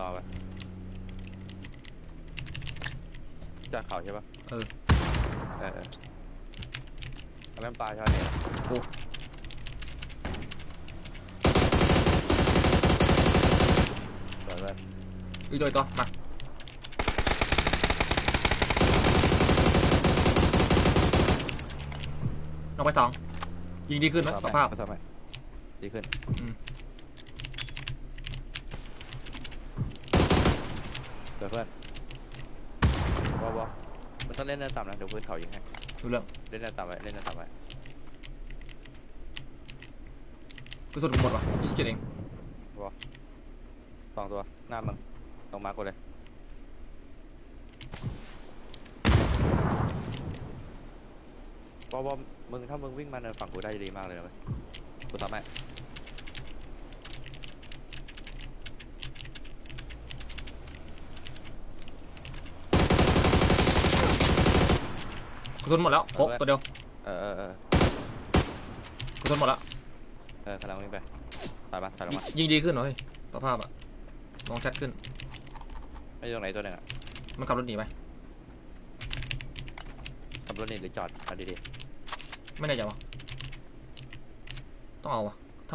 รอไปจากเขาใช่ปะเออ เออเอออันนั้นปลาใช่ไหมเนี่ยกูสวยเลยอีกโดยตัวมาลงไปสองยิงดีขึ้นไหมสภาพสภาพดีขึ้น อืม เดี๋ยวเพื่อนวอวอมันต้องเล่นเนินต่ำนะเดี๋ยวเพื่อนเขายิงให้ดูเรื่องเล่นเนินต่ำไว้เล่นเนินต่ำไว้กระสุนกูหมดว่ะยี่สิบเจ็ดเองสองตัวหน้ามึงลงมากูเลยวอวอมึงถ้ามึงวิ่งมาเนินฝั่งกูได้จะดีมากเลยนะเว้ยกูทำให้ กระ สุนหมดแล้วโคกตัวเดียวเออเออเออกระสุนหมดแล้วเออกำลังวิ่งไปตายปะตายลงยิงมายิงดีขึ้นเหรอเฮ้ยสภาพอะมองชัดขึ้น ไม่ใช่ตรงไหนตัวหนึ่งอะมันขับรถหนีไปขับรถหนี่หรือจอดเอาดีไม่แน่ใจวะต้องเอาวะๆ